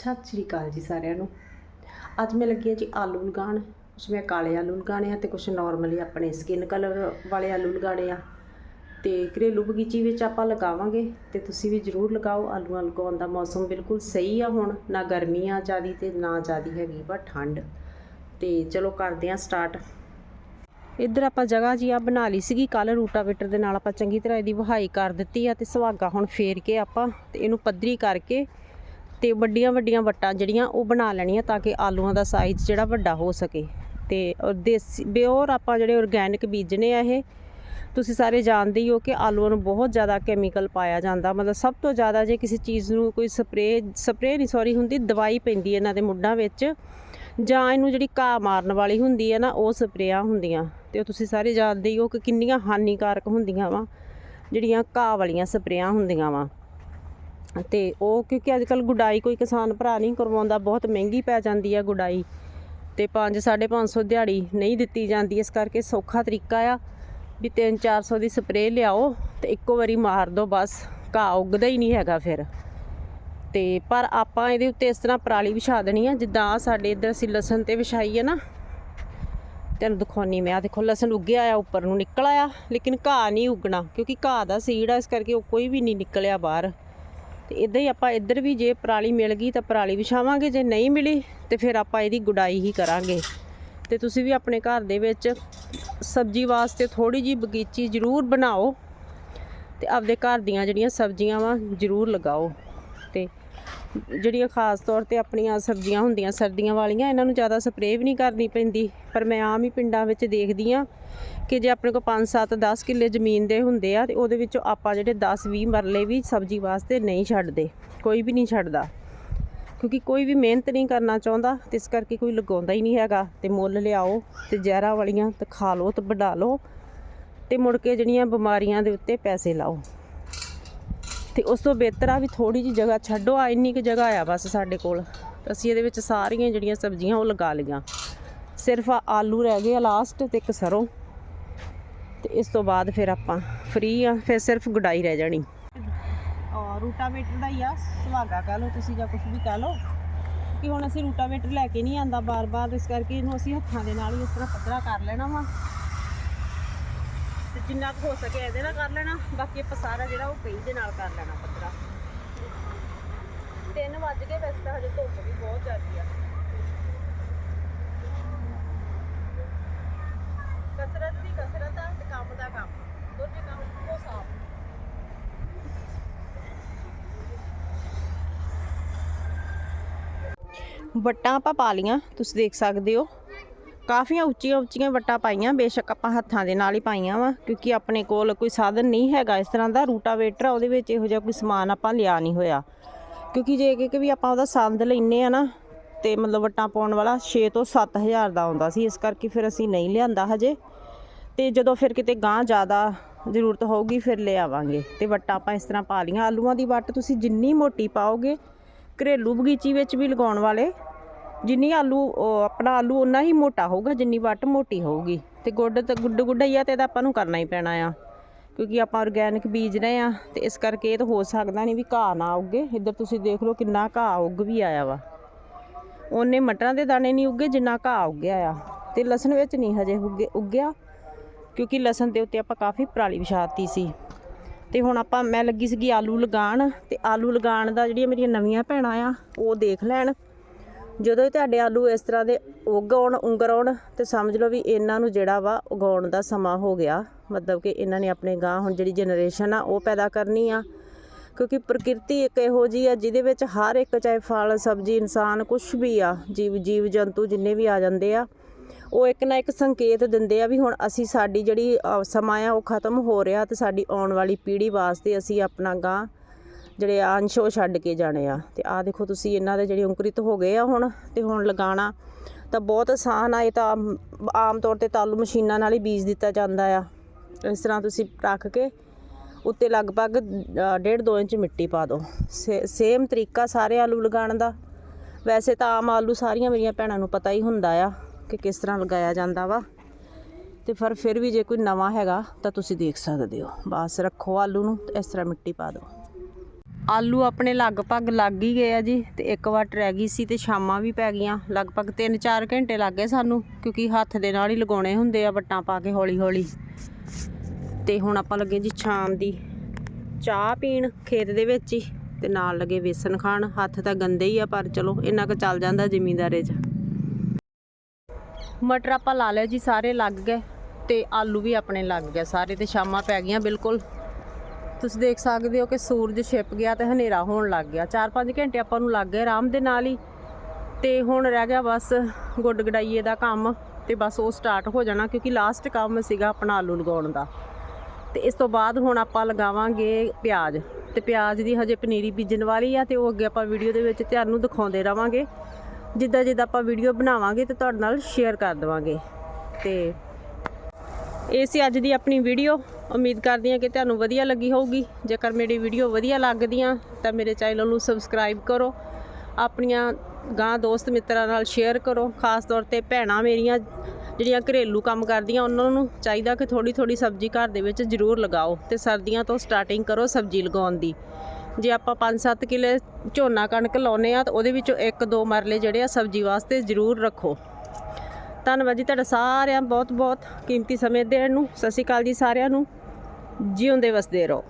ਸਤਿ ਸ਼੍ਰੀ ਅਕਾਲ ਜੀ ਸਾਰਿਆਂ ਨੂੰ। ਅੱਜ ਮੈਂ ਲੱਗੀ ਹਾਂ ਜੀ ਆਲੂ ਲਗਾਉਣ। ਕੁਛ ਮੈਂ ਕਾਲੇ ਆਲੂ ਲਗਾਉਣੇ ਆ ਤੇ ਕੁਛ ਨਾਰਮਲੀ ਆਪਣੇ ਸਕਿਨ ਕਲਰ ਵਾਲੇ ਆਲੂ ਲਗਾਉਣੇ ਆ। ਤੇ ਘਰੇਲੂ ਬਗੀਚੀ ਵਿੱਚ ਆਪਾਂ ਲਗਾਵਾਂਗੇ ਤੇ ਤੁਸੀਂ ਵੀ ਜ਼ਰੂਰ ਲਗਾਓ। ਆਲੂਆਂ ਲਗਾਉਣ ਦਾ ਮੌਸਮ ਬਿਲਕੁਲ ਸਹੀ ਆ ਹੁਣ। ਨਾ ਗਰਮੀ ਆ ਜ਼ਿਆਦੀ ਤੇ ਨਾ ਜ਼ਿਆਦੀ ਹੈਗੀ ਪਰ ਠੰਡ। ਤੇ ਚਲੋ ਕਰਦੇ ਹਾਂ ਸਟਾਰਟ ਇੱਧਰ ਆਪਾਂ ਜਗ੍ਹਾ ਜੀ ਆ ਬਣਾ ਲਈ ਸੀਗੀ। ਕੱਲ ਰੂਟਾਵੇਟਰ ਦੇ ਨਾਲ ਆਪਾਂ ਚੰਗੀ ਤਰ੍ਹਾਂ ਇਹਦੀ ਵਹਾਈ ਕਰ ਦਿੱਤੀ ਆ ਤੇ ਸੁਹਾਗਾ ਹੁਣ ਫੇਰ ਕੇ ਆਪਾਂ ਤੇ ਇਹਨੂੰ ਪੱਧਰੀ ਕਰਕੇ ਤੇ ਵੱਡੀਆਂ ਵੱਡੀਆਂ ਵੱਟਾਂ ਜਿਹੜੀਆਂ ਉਹ ਬਣਾ ਲੈਣੀਆਂ ਤਾਂ ਕਿ ਆਲੂਆਂ ਦਾ ਸਾਈਜ਼ ਜਿਹੜਾ ਵੱਡਾ ਹੋ ਸਕੇ। ਤੇ ਔਰ ਦੇਸੀ ਬਿਓਰ ਆਪਾਂ ਜਿਹੜੇ ਆਰਗੈਨਿਕ ਬੀਜਨੇ ਆ ਇਹ, ਤੁਸੀਂ ਸਾਰੇ ਜਾਣਦੇ ਹੀ ਹੋ ਕਿ ਆਲੂਆਂ ਨੂੰ ਬਹੁਤ ਜ਼ਿਆਦਾ ਕੈਮੀਕਲ ਪਾਇਆ ਜਾਂਦਾ। ਮਤਲਬ ਸਭ ਤੋਂ ਜ਼ਿਆਦਾ ਜੇ ਕਿਸੇ ਚੀਜ਼ ਨੂੰ ਕੋਈ ਸਪਰੇ ਸਪਰੇ ਨਹੀਂ ਸੌਰੀ ਹੁੰਦੀ, ਦਵਾਈ ਪੈਂਦੀ ਇਹਨਾਂ ਦੇ ਮੁੱਢਾਂ ਵਿੱਚ, ਜਾਂ ਇਹਨੂੰ ਜਿਹੜੀ ਘਾਹ ਮਾਰਨ ਵਾਲੀ ਹੁੰਦੀ ਹੈ ਨਾ, ਉਹ ਸਪਰੇਆਂ ਹੁੰਦੀਆਂ। ਤੇ ਉਹ ਤੁਸੀਂ ਸਾਰੇ ਜਾਣਦੇ ਹੀ ਹੋ ਕਿ ਕਿੰਨੀਆਂ ਹਾਨੀਕਾਰਕ ਹੁੰਦੀਆਂ ਵਾ, ਜਿਹੜੀਆਂ ਘਾਹ ਵਾਲੀਆਂ ਸਪਰੇਆਂ ਹੁੰਦੀਆਂ ਵਾ। ਤੇ ਉਹ ਕਿਉਂਕਿ ਅੱਜ ਕੱਲ ਗੁਡਾਈ ਕੋਈ ਕਿਸਾਨ ਭਰਾ ਨਹੀਂ ਕਰਵਾਉਂਦਾ, ਬਹੁਤ ਮਹਿੰਗੀ ਪੈ ਜਾਂਦੀ ਆ ਗੁਡਾਈ। ਤੇ 5 550 ਦਿਹਾੜੀ ਨਹੀਂ ਦਿੱਤੀ ਜਾਂਦੀ, ਇਸ ਕਰਕੇ ਸੌਖਾ ਤਰੀਕਾ ਆ ਵੀ 3 400 ਦੀ ਸਪਰੇਅ ਲਿਆਓ ਤੇ ਇੱਕੋ ਵਾਰੀ ਮਾਰ ਦਿਓ ਬਸ, ਘਾਹ ਉੱਗਦਾ ਹੀ ਨਹੀਂ ਹੈਗਾ ਫਿਰ। ਤੇ ਪਰ ਆਪਾਂ ਇਹਦੇ ਉੱਤੇ ਇਸ ਤਰ੍ਹਾਂ ਪਰਾਲੀ ਵਿਛਾ ਦੇਣੀ ਆ, ਜਿੱਦਾਂ ਸਾਡੇ ਇੱਧਰ ਅਸੀਂ ਲਸਣ ਤੇ ਵਿਛਾਈ ਹੈ ਨਾ, ਤੈਨੂੰ ਦਿਖਾਉਣੀ ਮੈਂ। ਆ ਦੇਖੋ, ਲਸਣ ਉੱਗਿਆ ਆ, ਉੱਪਰ ਨੂੰ ਨਿਕਲ ਆਇਆ ਲੇਕਿਨ ਘਾਹ ਨਹੀਂ ਉੱਗਣਾ, ਕਿਉਂਕਿ ਘਾਹ ਦਾ ਸੀੜ ਆ, ਇਸ ਕਰਕੇ ਉਹ ਕੋਈ ਵੀ ਨਹੀਂ ਨਿਕਲਿਆ ਬਾਹਰ। ਤੇ ਇਦਾਂ ਹੀ ਆਪਾਂ ਇੱਧਰ ਵੀ ਜੇ ਪਰਾਲੀ ਮਿਲ ਗਈ ਤਾਂ ਪਰਾਲੀ ਵਿਛਾਵਾਂਗੇ, ਜੇ ਨਹੀਂ ਮਿਲੀ ਤੇ ਫਿਰ ਆਪਾਂ ਇਹਦੀ ਗੁਡਾਈ ਹੀ ਕਰਾਂਗੇ। ਤੇ ਤੁਸੀਂ ਵੀ ਆਪਣੇ ਘਰ ਦੇ ਵਿੱਚ ਸਬਜ਼ੀ ਵਾਸਤੇ ਥੋੜੀ ਜੀ ਬਗੀਚੀ ਜ਼ਰੂਰ ਬਣਾਓ ਤੇ ਆਪਦੇ ਘਰ ਦੀਆਂ ਜਿਹੜੀਆਂ ਸਬਜ਼ੀਆਂ ਵਾ ਜ਼ਰੂਰ ਲਗਾਓ। ਤੇ ਜਿਹੜੀਆਂ ਖਾਸ ਤੌਰ ਤੇ ਆਪਣੀਆਂ ਸਬਜ਼ੀਆਂ ਹੁੰਦੀਆਂ, ਸਰਦੀਆਂ ਵਾਲੀਆਂ, ਇਹਨਾਂ ਨੂੰ ਜ਼ਿਆਦਾ ਸਪਰੇਅ ਵੀ ਨਹੀਂ ਕਰਨੀ ਪੈਂਦੀ। ਪਰ ਮੈਂ ਆਮ ਹੀ ਪਿੰਡਾਂ ਵਿੱਚ ਦੇਖਦੀ ਆ ਕਿ ਜੇ ਆਪਣੇ ਕੋਲ 5 7 10 ਕਿੱਲੇ ਜ਼ਮੀਨ ਦੇ ਹੁੰਦੇ ਆ, ਤੇ ਉਹਦੇ ਵਿੱਚੋਂ ਆਪਾਂ ਜਿਹੜੇ 10 20 ਮਰਲੇ ਵੀ ਸਬਜ਼ੀ ਵਾਸਤੇ ਨਹੀਂ ਛੱਡਦੇ, ਕੋਈ ਵੀ ਨਹੀਂ ਛੱਡਦਾ। ਕਿਉਂਕਿ ਕੋਈ ਵੀ ਮਿਹਨਤ ਨਹੀਂ ਕਰਨਾ ਚਾਹੁੰਦਾ, ਤੇ ਇਸ ਕਰਕੇ ਕੋਈ ਲਗਾਉਂਦਾ ਹੀ ਨਹੀਂ ਹੈਗਾ। ਤੇ ਮੁੱਲ ਲਿਆਓ, ਤੇ ਜ਼ਹਿਰਾਂ ਵਾਲੀਆਂ ਤੇ ਖਾ ਲਓ ਤੇ ਵਢਾ ਲਓ, ਤੇ ਮੁੜ ਕੇ ਜਿਹੜੀਆਂ ਬਿਮਾਰੀਆਂ ਦੇ ਉੱਤੇ ਪੈਸੇ ਲਾਓ। ਤੇ ਉਸ ਤੋਂ ਬਿਹਤਰ ਆ ਵੀ ਥੋੜੀ ਜਿਹੀ ਜਗ੍ਹਾ ਛੱਡੋ, ਆ ਇੰਨੀ ਕੁ ਜਗ੍ਹਾ ਆ ਬਸ ਸਾਡੇ ਕੋਲ। ਅਸੀਂ ਇਹਦੇ ਵਿੱਚ ਸਾਰੀਆਂ ਜਿਹੜੀਆਂ ਸਬਜ਼ੀਆਂ ਉਹ ਲਗਾ ਲਈਆਂ। ਸਿਰਫ ਆਲੂ ਰਹਿ ਗਏ ਆ ਲਾਸਟ ਤੇ ਇੱਕ ਸਰੋਂ। ਤੇ ਇਸ ਤੋਂ ਬਾਅਦ ਫਿਰ ਆਪਾਂ ਫ੍ਰੀ ਆ, ਫਿਰ ਸਿਰਫ ਗੁਡਾਈ ਰਹਿ ਜਾਣੀ। ਔਰ ਰੂਟਾਵੇਟਰ ਦਾ ਹੀ ਆ, ਸੁਹਾਗਾ ਕਹ ਲਓ ਤੁਸੀਂ ਜਾਂ ਕੁਝ ਵੀ ਕਹ ਲਓ। ਕਿ ਹੁਣ ਅਸੀਂ ਰੂਟਾਵੇਟਰ ਲੈ ਕੇ ਨਹੀਂ ਆਂਦਾ ਬਾਰ-ਬਾਰ, ਇਸ ਕਰਕੇ ਇਹਨੂੰ ਅਸੀਂ ਹੱਥਾਂ ਦੇ ਨਾਲ ਹੀ ਇਸ ਤਰ੍ਹਾਂ ਪੱਧਰਾ ਕਰ ਲੈਣਾ ਵਾ। ਤੇ ਜਿੰਨਾ ਕੁ ਹੋ ਸਕੇ ਇਹਦੇ ਨਾਲ ਕਰ ਲੈਣਾ, ਬਾਕੀ ਆਪਾਂ ਸਾਰਾ ਜਿਹੜਾ ਉਹ ਕਈ ਦੇ ਨਾਲ ਕਰ ਲੈਣਾ ਪੱਧਰਾ 3 ਵੱਜ ਗਏ, ਵੈਸੇ ਤਾਂ ਹਜੇ ਧੁੱਪ ਵੀ ਬਹੁਤ ਜ਼ਿਆਦੀ ਆ। ਕਸਰਤ ਦੀ ਕਸਰਤ ਆ ਤੇ ਕੰਮ ਦਾ ਕੰਮ। ਦੋਨੇ ਕੰਮ ਇੱਕੋ ਸਾਫ਼ ਵੱਟਾਂ ਆਪਾਂ ਪਾ ਲੀਆਂ ਤੁਸੀਂ ਦੇਖ ਸਕਦੇ ਹੋ। ਕਾਫੀਆਂ ਉੱਚੀਆਂ ਉੱਚੀਆਂ ਵੱਟਾਂ ਪਾਈਆਂ, ਬੇਸ਼ੱਕ ਆਪਾਂ ਹੱਥਾਂ ਦੇ ਨਾਲ ਹੀ ਪਾਈਆਂ ਵਾ, ਕਿਉਂਕਿ ਆਪਣੇ ਕੋਲ ਕੋਈ ਸਾਧਨ ਨਹੀਂ ਹੈਗਾ ਇਸ ਤਰ੍ਹਾਂ ਦਾ, ਰੂਟਾਵੇਟਰ ਉਹਦੇ ਵਿੱਚ ਇਹੋ ਜਿਹਾ ਕੋਈ ਸਮਾਨ ਆਪਾਂ ਲਿਆ ਨਹੀਂ ਹੋਇਆ। ਕਿਉਂਕਿ ਜੇ ਕਿ ਵੀ ਆਪਾਂ ਉਹਦਾ ਸੰਦ ਲੈਨੇ ਆ ਨਾ, ਤੇ ਮਤਲਬ ਵੱਟਾਂ ਪਾਉਣ ਵਾਲਾ 6 ਤੋਂ 7000 ਦਾ ਆਉਂਦਾ ਸੀ, ਇਸ ਕਰਕੇ ਫਿਰ ਅਸੀਂ ਨਹੀਂ ਲਿਆਂਦਾ ਹਜੇ। ਤੇ ਜਦੋਂ ਫਿਰ ਕਿਤੇ ਗਾਂ ਜ਼ਿਆਦਾ ਜ਼ਰੂਰਤ ਹੋਊਗੀ, ਫਿਰ ਲੈ ਆਵਾਂਗੇ। ਤੇ ਵੱਟਾਂ ਆਪਾਂ ਇਸ ਤਰ੍ਹਾਂ ਪਾ ਲੀਆਂ ਆਲੂਆਂ ਦੀ ਵੱਟ ਤੁਸੀਂ ਜਿੰਨੀ ਮੋਟੀ ਪਾਓਗੇ, ਘਰੇਲੂ ਬਗੀਚੀ ਵਿੱਚ ਵੀ ਲਗਾਉਣ ਵਾਲੇ ਜਿੰਨੀ ਆਲੂ, ਉਹ ਆਪਣਾ ਆਲੂ ਉਨਾ ਹੀ ਮੋਟਾ ਹੋਊਗਾ, ਜਿੰਨੀ ਵੱਟ ਮੋਟੀ ਹੋਊਗੀ। ਤੇ ਗੁੱਡ ਤੇ ਗੁੱਡ ਗੁੱਡਾ ਹੀ ਆ, ਤੇ ਇਹਦਾ ਆਪਾਂ ਨੂੰ ਕਰਨਾ ਹੀ ਪੈਣਾ ਆ। ਕਿਉਂਕਿ ਆਪਾਂ ਆਰਗੈਨਿਕ ਬੀਜ ਰਹੇ ਆ, ਤੇ ਇਸ ਕਰਕੇ ਇਹ ਤਾਂ ਹੋ ਸਕਦਾ ਨਹੀਂ ਵੀ ਘਾਹ ਨਾ ਉੱਗੇ। ਇੱਧਰ ਤੁਸੀਂ ਦੇਖ ਲਓ ਕਿੰਨਾ ਘਾਹ ਉੱਗ ਵੀ ਆਇਆ ਵਾ। ਉਹਨੇ ਮਟਰਾਂ ਦੇ ਦਾਣੇ ਨਹੀਂ ਉੱਗੇ, ਜਿੰਨਾ ਘਾਹ ਉੱਗਿਆ ਆ। ਤੇ ਲਸਣ ਵਿੱਚ ਨਹੀਂ ਹਜੇ ਉੱਗੇ, ਉੱਗਿਆ, ਕਿਉਂਕਿ ਲਸਣ ਦੇ ਉੱਤੇ ਆਪਾਂ ਕਾਫੀ ਪਰਾਲੀ ਵਿਛਾਤੀ ਸੀ। ਤੇ ਹੁਣ ਆਪਾਂ, ਮੈਂ ਲੱਗੀ ਸੀਗੀ ਆਲੂ ਲਗਾਉਣ, ਤੇ ਆਲੂ ਲਗਾਉਣ ਦਾ ਜਿਹੜੀਆਂ ਮੇਰੀਆਂ ਨਵੀਆਂ ਭੈਣਾਂ ਆ, ਉਹ ਦੇਖ ਲੈਣ। ਜਦੋਂ ਤੁਹਾਡੇ ਆਲੂ ਇਸ ਤਰ੍ਹਾਂ ਦੇ ਉੱਗ ਆਉਣ ਉਂਗਰ ਆਉਣ ਤੇ ਸਮਝ ਲਓ ਵੀ ਇਹਨਾਂ ਨੂੰ ਜਿਹੜਾ ਵਾ ਉਗਾਉਣ ਦਾ ਸਮਾਂ ਹੋ ਗਿਆ। ਮਤਲਬ ਕਿ ਇਹਨਾਂ ਨੇ ਆਪਣੇ ਗਾਂ ਹੁਣ ਜਿਹੜੀ ਜਨਰੇਸ਼ਨ ਆ, ਉਹ ਪੈਦਾ ਕਰਨੀ ਆ। ਕਿਉਂਕਿ ਪ੍ਰਕਿਰਤੀ ਇੱਕ ਇਹੋ ਜੀ ਆ ਜਿਹਦੇ ਵਿੱਚ ਹਰ ਇੱਕ ਚਾਹੇ ਫਲ, ਸਬਜ਼ੀ, ਇਨਸਾਨ ਕੁਝ ਵੀ ਆ, ਜੀਵ ਜੀਵ, ਜੰਤੂ ਜਿੰਨੇ ਵੀ ਆ ਜਾਂਦੇ ਆ, ਉਹ ਇੱਕ ਨਾ ਇੱਕ ਸੰਕੇਤ ਦਿੰਦੇ ਆ ਵੀ ਹੁਣ ਅਸੀਂ ਸਾਡੀ ਜਿਹੜੀ ਸਮਾਂ ਆ ਉਹ ਖਤਮ ਹੋ ਰਿਹਾ ਤੇ ਸਾਡੀ ਆਉਣ ਵਾਲੀ ਪੀੜ੍ਹੀ ਵਾਸਤੇ ਅਸੀਂ ਆਪਣਾ ਗਾਂ ਜਿਹੜੇ ਆ ਅੰਸ਼, ਉਹ ਛੱਡ ਕੇ ਜਾਣੇ ਆ। ਤੇ ਆ ਦੇਖੋ ਤੁਸੀਂ ਇਹਨਾਂ ਦੇ ਜਿਹੜੇ ਅੰਕੁਰਿਤ ਹੋ ਗਏ ਆ ਹੁਣ, ਤੇ ਹੁਣ ਲਗਾਉਣਾ ਤਾਂ ਬਹੁਤ ਆਸਾਨ ਆ, ਇਹ ਤਾਂ ਆਮ- ਆਮ ਤੌਰ ਤੇ ਤਾਲੂ ਮਸ਼ੀਨਾਂ ਨਾਲ ਹੀ ਬੀਜ ਦਿੱਤਾ ਜਾਂਦਾ ਆ। ਇਸ ਤਰ੍ਹਾਂ ਤੁਸੀਂ ਰੱਖ ਕੇ ਉੱਤੇ ਲਗਭਗ 1.5 2 ਇੰਚ ਮਿੱਟੀ ਪਾ ਦਿਓ। ਸੇਮ ਤਰੀਕਾ ਸਾਰੇ ਆਲੂ ਲਗਾਉਣ ਦਾ। ਵੈਸੇ ਤਾਂ ਆਮ ਆਲੂ ਸਾਰੀਆਂ ਮੇਰੀਆਂ ਭੈਣਾਂ ਨੂੰ ਪਤਾ ਹੀ ਹੁੰਦਾ ਆ ਕਿ ਕਿਸ ਤਰ੍ਹਾਂ ਲਗਾਇਆ ਜਾਂਦਾ ਵਾ। ਤੇ ਫਿਰ ਫਿਰ ਵੀ ਜੇ ਕੋਈ ਨਵਾਂ ਹੈਗਾ ਤਾਂ ਤੁਸੀਂ ਦੇਖ ਸਕਦੇ ਹੋ। ਬਸ ਰੱਖੋ ਆਲੂ ਨੂੰ ਤੇ ਇਸ ਤਰ੍ਹਾਂ ਮਿੱਟੀ ਪਾ ਦਿਓ। ਆਲੂ ਆਪਣੇ ਲਗਭਗ ਲੱਗ ਹੀ ਗਏ ਆ ਜੀ ਤੇ ਇੱਕ ਵਾਰ ਰਹਿ ਗਈ ਸੀ ਤੇ ਸ਼ਾਮਾਂ ਵੀ ਪੈ ਗਈਆਂ। ਲਗਭਗ 3-4 ਘੰਟੇ ਲੱਗ ਗਏ ਸਾਨੂੰ, ਕਿਉਂਕਿ ਹੱਥ ਦੇ ਨਾਲ ਹੀ ਲਗਾਉਣੇ ਹੁੰਦੇ ਆ ਵੱਟਾਂ ਪਾ ਕੇ ਹੌਲੀ-ਹੌਲੀ। ਤੇ ਹੁਣ ਆਪਾਂ ਲੱਗੇ ਜੀ ਸ਼ਾਮ ਦੀ ਚਾਹ ਪੀਣ ਖੇਤ ਦੇ ਵਿੱਚ ਹੀ ਤੇ ਨਾਲ ਲੱਗੇ ਵੇਸਣ ਖਾਣ। ਹੱਥ ਤਾਂ ਗੰਦੇ ਹੀ ਆ, ਪਰ ਚਲੋ ਇੰਨਾ ਕੁ ਚੱਲ ਜਾਂਦਾ ਜ਼ਿਮੀਂਦਾਰੇ 'ਚ। ਮਟਰ ਆਪਾਂ ਲਾ ਲਿਆ ਜੀ, ਸਾਰੇ ਲੱਗ ਗਏ ਤੇ ਆਲੂ ਵੀ ਆਪਣੇ ਲੱਗ ਗਏ ਸਾਰੇ ਤੇ ਸ਼ਾਮਾਂ ਪੈ ਗਈਆਂ ਬਿਲਕੁਲ। ਤੁਸੀਂ ਦੇਖ ਸਕਦੇ ਹੋ ਕਿ ਸੂਰਜ ਛਿਪ ਗਿਆ ਤੇ ਹਨੇਰਾ ਹੋਣ ਲੱਗ ਗਿਆ। 4-5 ਘੰਟੇ ਆਪਾਂ ਨੂੰ ਲੱਗ ਗਏ ਆਰਾਮ ਦੇ ਨਾਲ ਹੀ। ਤੇ ਹੁਣ ਰਹਿ ਗਿਆ ਬਸ ਗੁੱਡ ਗਡਾਈਏ ਦਾ ਕੰਮ ਤੇ ਬਸ ਉਹ ਸਟਾਰਟ ਹੋ ਜਾਣਾ ਕਿਉਂਕਿ ਲਾਸਟ ਕੰਮ ਸੀਗਾ ਆਪਣਾ ਆਲੂ ਲਗਾਉਣ ਦਾ। ਤੇ ਇਸ ਤੋਂ ਬਾਅਦ ਹੁਣ ਆਪਾਂ ਲਗਾਵਾਂਗੇ ਪਿਆਜ਼। ਤੇ ਪਿਆਜ਼ ਦੀ ਹਜੇ ਪਨੀਰੀ ਬੀਜਣ ਵਾਲੀ ਆ ਤੇ ਉਹ ਅੱਗੇ ਆਪਾਂ ਵੀਡੀਓ ਦੇ ਵਿੱਚ ਤੁਹਾਨੂੰ ਦਿਖਾਉਂਦੇ ਰਵਾਂਗੇ। ਜਿੱਦਾਂ ਜਿੱਦਾਂ ਆਪਾਂ ਵੀਡੀਓ ਬਣਾਵਾਂਗੇ ਤੇ ਤੁਹਾਡੇ ਨਾਲ ਸ਼ੇਅਰ ਕਰ ਦੇਵਾਂਗੇ। ਤੇ ਇਹ ਸੀ ਅੱਜ ਦੀ ਆਪਣੀ ਵੀਡੀਓ ਉਮੀਦ ਕਰਦੀ ਹਾਂ ਕਿ ਤੁਹਾਨੂੰ ਵਧੀਆ ਲੱਗੀ ਹੋਊਗੀ। ਜੇਕਰ ਮੇਰੀ ਵੀਡੀਓ ਵਧੀਆ ਲੱਗਦੀਆਂ, ਤਾਂ ਮੇਰੇ ਚੈਨਲ ਨੂੰ ਸਬਸਕ੍ਰਾਈਬ ਕਰੋ। ਆਪਣੀਆਂ ਗਾਂ ਦੋਸਤ ਮਿੱਤਰਾਂ ਨਾਲ ਸ਼ੇਅਰ ਕਰੋ। ਖਾਸ ਤੌਰ ਤੇ ਭੈਣਾਂ ਮੇਰੀਆਂ, ਜਿਹੜੀਆਂ ਘਰੇਲੂ ਕੰਮ ਕਰਦੀਆਂ, ਉਹਨਾਂ ਨੂੰ ਚਾਹੀਦਾ ਕਿ ਥੋੜੀ ਥੋੜੀ ਸਬਜ਼ੀ ਘਰ ਦੇ ਵਿੱਚ ਜ਼ਰੂਰ ਲਗਾਓ ਤੇ ਸਰਦੀਆਂ ਤੋਂ ਸਟਾਰਟਿੰਗ ਕਰੋ ਸਬਜ਼ੀ ਲਗਾਉਣ ਦੀ। ਜੇ ਆਪਾਂ 5-7 ਕਿਲੇ ਝੋਨਾ ਕਣਕ ਲਾਉਨੇ ਆ ਤਾਂ ਉਹਦੇ ਵਿੱਚੋਂ ਇੱਕ ਦੋ ਮਰਲੇ ਜਿਹੜੇ ਆ, ਸਬਜ਼ੀ ਵਾਸਤੇ ਜ਼ਰੂਰ ਰੱਖੋ। ਧੰਨਵਾਦ ਜੀ ਤੁਹਾਡਾ ਸਾਰਿਆਂ ਬਹੁਤ ਬਹੁਤ ਕੀਮਤੀ ਸਮੇਂ ਦੇਣ ਨੂੰ। ਸਤਿ ਸ਼੍ਰੀ ਅਕਾਲ ਜੀ ਸਾਰਿਆਂ ਨੂੰ। ਜਿਉਂਦੇ ਵਸਦੇ ਰਹੋ।